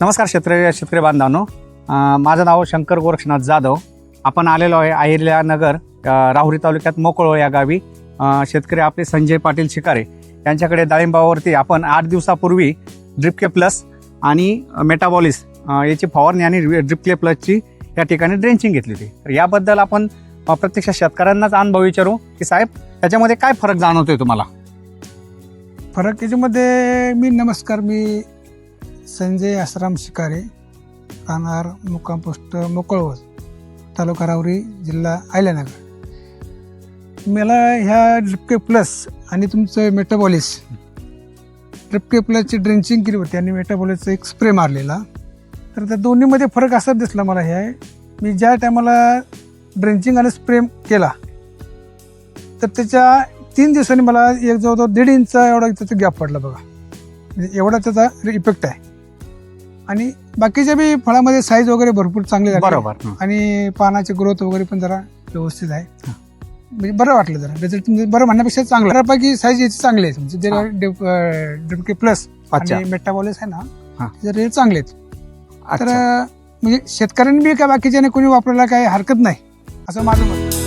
नमस्कार शेतकरी शेतकरी बांधवांनो. माझं नाव शंकर गोरक्षनाथ जाधव. आपण आलेलो आहे अहिल्या नगर राहुरी तालुक्यात मोकळो या गावी. शेतकरी आपले संजय पाटील शिकारे यांच्याकडे डाळिंबावरती आपण आठ दिवसापूर्वी ड्रिपके प्लस आणि मेटाबॉलिस याची फवारणी आणि ड्रिपके प्लसची या ठिकाणी ड्रेंचिंग घेतली होती तर याबद्दल आपण प्रत्यक्ष शेतकऱ्यांनाच अनुभव विचारू. की साहेब त्याच्यामध्ये काय फरक जाणवतोय तुम्हाला? फरक त्याच्यामध्ये मी नमस्कार मी संजय आसाराम शिकारे राहणार मुक्काम पोस्ट तालुका रावरी जिल्हा आयल्यानगर मला ह्या ड्रिपके प्लस आणि तुमचं मेटाबॉलिस ड्रिपके प्लसची ड्रेंचिंग केली होती आणि मेटाबॉलिसचा एक स्प्रे मारलेला. तर त्या दोन्हीमध्ये फरक असा दिसला मला हे मी ज्या टायमाला ड्रेंचिंग आणि स्प्रे केला तर त्याच्या तीन दिवसांनी मला एक जवळजवळ दीड इंचा एवढा त्याचा गॅप पडला बघा. म्हणजे एवढा त्याचा इफेक्ट आहे. आणि बाकीच्या बी फळामध्ये साईज वगैरे भरपूर चांगली झाली बरोबर. आणि पानाची ग्रोथ वगैरे पण जरा व्यवस्थित आहे. म्हणजे बरं वाटलं जरा. रिझल्ट म्हणजे बरं म्हणण्यापेक्षा चांगलं. बऱ्यापैकी साईज याची चांगली आहे म्हणजे हा. प्लस अच्छा. आणि मेटाबॉलिस आहे हा. ना त्याचे रेट चांगले आहेत. तर अच्छा. म्हणजे शेतकऱ्यांनी बी काय बाकीच्याने कोणी वापरायला काही हरकत नाही. असं माझं मत.